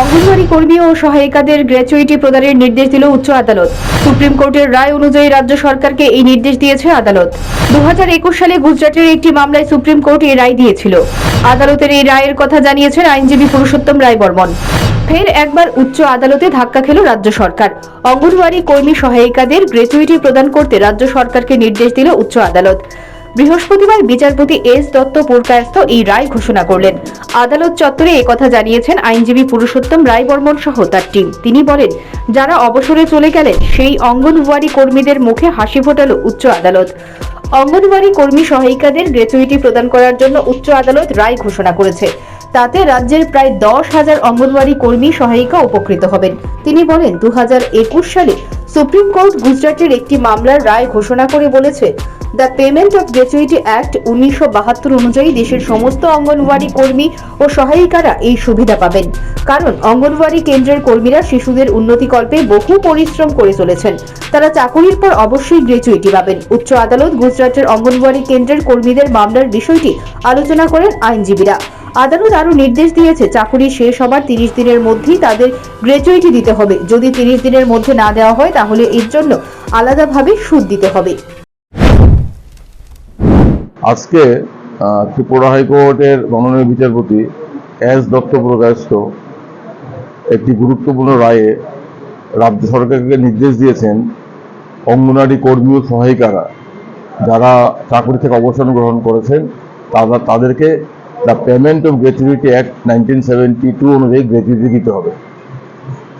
অঙ্গনওয়াড়ি কর্মী ও সহায়িকাদের গ্র্যাচুইটি প্রদানের নির্দেশ দিল উচ্চ আদালত। সুপ্রিম কোর্টের রায় অনুযায়ী রাজ্য সরকারকে এই নির্দেশ দিয়েছে আদালত। দু হাজার একুশ সালে গুজরাটের একটি মামলায় সুপ্রিম কোর্ট এই রায় দিয়েছিল। আদালতের এই রায়ের কথা জানিয়েছেন আইনজীবী পুরুষোত্তম রায় বর্মন ফের একবার উচ্চ আদালতে ধাক্কা খেল রাজ্য সরকার। অঙ্গনওয়াড়ি কর্মী সহায়িকাদের গ্র্যাচুইটি প্রদান করতে রাজ্য সরকারকে নির্দেশ দিল উচ্চ আদালত। বৃহস্পতিবার বিচারপতি এস দত্ত পুরকায়স্থ এই রায় ঘোষণা করলেন। আদালত চত্বরে একথা জানিয়েছেন আইনজীবী পুরুষোত্তম রায় বর্মন সহ তার টিম। তিনি বলেন, যারা অবসরে চলে গেলেন, সেই অঙ্গনওয়াড়ি কর্মীদের মুখে হাসি ফোটাল উচ্চ আদালত। অঙ্গনওয়াড়ি কর্মী সহায়িকাদের গ্র্যাচুইটি প্রদান করার জন্য উচ্চ আদালত রায় ঘোষণা করেছে। তাতে রাজ্যের প্রায় দশ হাজার অঙ্গনওয়াড়ি কর্মী সহায়িকা উপকৃত হবেন। তিনি বলেন দু সালে সুপ্রিম কোর্ট গুজরাটের একটি মামলার রায় ঘোষণা করে বলেছে, the payment of gratuity act উনিশশো বাহাত্তর অনুযায়ী দেশের সমস্ত অঙ্গনওয়াড়ি কর্মী ও সহায়িকারা এই সুবিধা পাবেন। কারণ অঙ্গনওয়াড়ি কেন্দ্রের কর্মীরা শিশুদের উন্নতিকল্পে বহু পরিশ্রম করে চলেছেন। তারা চাকুরির পর অবশ্যই গ্র্যাচুইটি পাবেন। উচ্চ আদালত গুজরাটের অঙ্গনওয়াড়ি কেন্দ্রের কর্মীদের মামলার বিষয়টি আলোচনা করেন আইনজীবীরা। আদালত আরও নির্দেশ দিয়েছে, চাকুরি শেষ হবার তিরিশ দিনের মধ্যেই তাদের গ্র্যাচুইটি দিতে হবে। যদি তিরিশ দিনের মধ্যে না দেওয়া হয়, তাহলে এর জন্য আলাদাভাবে সুদ দিতে হবে। আজকে ত্রিপুরা হাইকোর্টের মাননীয় বিচারপতি এস দত্ত প্রকাশিত একটি গুরুত্বপূর্ণ রায়ে রাজ্য সরকারকে নির্দেশ দিয়েছেন অঙ্গনারী কর্মী ও সহায়িকারা যারা চাকরি থেকে অবসর গ্রহণ করেছেন, তারা তাদেরকে the payment of gratuity act nineteen seventy two অনুযায়ী গ্র্যাচুইটি দিতে হবে।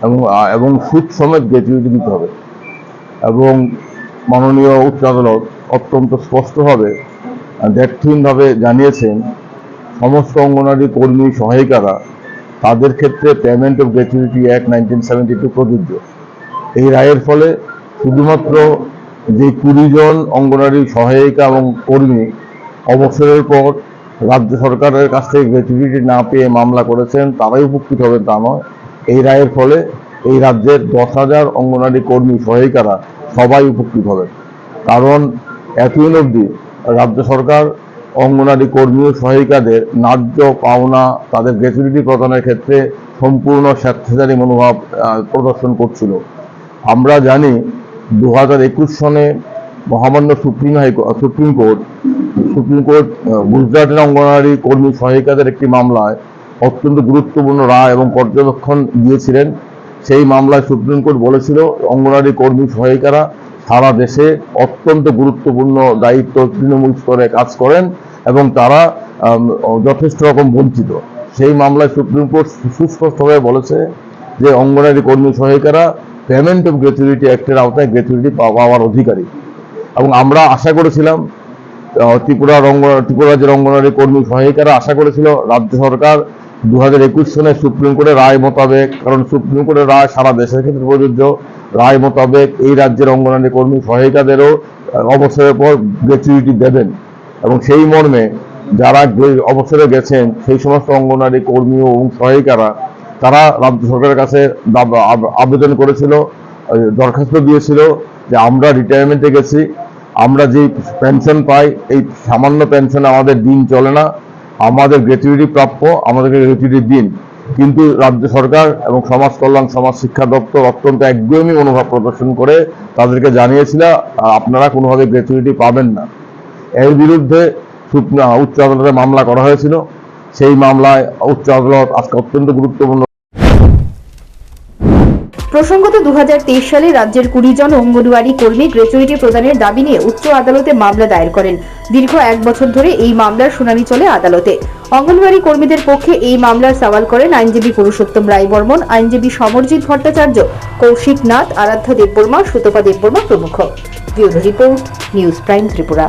এবং এবং সুদ সমেত গ্র্যাচুইটি দিতে হবে। এবং মাননীয় উচ্চ আদালত অত্যন্ত স্পষ্টভাবে দেখহীনভাবে জানিয়েছেন, সমস্ত অঙ্গনারী কর্মী সহায়িকারা তাদের ক্ষেত্রে payment of gratuity act nineteen seventy two প্রযোজ্য। এই রায়ের ফলে শুধুমাত্র যে কুড়ি জন অঙ্গনারী সহায়িকা এবং কর্মী অবসরের পর রাজ্য সরকারের কাছ থেকে গ্র্যাচুইটি না পেয়ে মামলা করেছেন, তারাই উপকৃত হবেন তা নয়। এই রায়ের ফলে এই রাজ্যের দশ হাজার অঙ্গনারী কর্মী, সহায়িকারা সবাই উপকৃত হবেন। কারণ এতদিন অবধি রাজ্য সরকার অঙ্গনারী কর্মী ও সহায়িকাদের ন্যায্য পাওনা, তাদের গ্র্যাচুইটি প্রদানের ক্ষেত্রে সম্পূর্ণ স্বেচ্ছাচারী মনোভাব প্রদর্শন করছিল। আমরা জানি, দু হাজার একুশ সনে মহামান্য supreme high court supreme court supreme court গুজরাটের অঙ্গনারী কর্মী সহায়িকাদের একটি মামলায় অত্যন্ত গুরুত্বপূর্ণ রায় এবং পর্যবেক্ষণ দিয়েছিলেন। সেই মামলায় সুপ্রিম কোর্ট বলেছিল অঙ্গনারী কর্মী সহায়িকারা সারা দেশে অত্যন্ত গুরুত্বপূর্ণ দায়িত্ব তৃণমূল স্তরে কাজ করেন এবং তারা যথেষ্ট রকম বঞ্চিত। সেই মামলায় সুপ্রিম কোর্ট সুস্পষ্টভাবে বলেছে যে অঙ্গনারী কর্মী সহায়িকারা পেমেন্ট অফ গ্র্যাচুইটি অ্যাক্টের আওতায় গ্র্যাচুইটি পাওয়ার অধিকারী। এবং আমরা আশা করেছিলাম আহ, ত্রিপুরার অঙ্গ ত্রিপুরা রাজ্যের অঙ্গনারী কর্মী সহায়িকারা আশা করেছিল রাজ্য সরকার দু হাজার একুশ সনে সুপ্রিম কোর্টের রায় মোতাবেক কারণ সুপ্রিম কোর্টের রায় সারা দেশের ক্ষেত্রে প্রযোজ্য রায় মোতাবেক এই রাজ্যের অঙ্গনারী কর্মী সহায়িকাদেরও অবসরের পর গ্র্যাচুইটি দেবেন। এবং সেই মর্মে যারা অবসরে গেছেন সেই সমস্ত অঙ্গনারী কর্মী ও সহায়িকারা তারা রাজ্য সরকারের কাছে আবেদন করেছিল দরখাস্ত দিয়েছিল যে আমরা রিটায়ারমেন্টে গেছি আমরা যে পেনশন পাই, এই সামান্য পেনশনে আমাদের দিন চলে না। আমাদের গ্র্যাচুইটি প্রাপ্য, আমাদেরকে গ্র্যাচুইটি দিন। কিন্তু রাজ্য সরকার এবং সমাজ কল্যাণ, সমাজ শিক্ষা দপ্তর অত্যন্ত একদমই মনোভাব প্রদর্শন করে তাদেরকে জানিয়েছিল আপনারা কোনোভাবে গ্র্যাচুইটি পাবেন না। এর বিরুদ্ধে উচ্চ আদালতে মামলা করা হয়েছিল। সেই মামলায় উচ্চ আদালত আজকে অত্যন্ত গুরুত্বপূর্ণ প্রসঙ্গত দু সালে রাজ্যের কুড়ি জন অঙ্গনওয়াড়ি কর্মী গ্র্যাচুইটি প্রদানের দাবি নিয়ে উচ্চ আদালতে মামলা দায়ের করেন। দীর্ঘ এক বছর ধরে এই মামলার শুনানি চলে আদালতে। অঙ্গনওয়াড়ি কর্মীদের পক্ষে এই মামলার সওয়াল করেন আইনজীবী পুরুষোত্তম রায় বর্মন আইনজীবী সমরজিৎ ভট্টাচার্য, কৌশিক নাথ, আরাধ্যা দেববর্মা, সুতপা দেববর্মা প্রমুখ। Bureau report, news prime Tripura.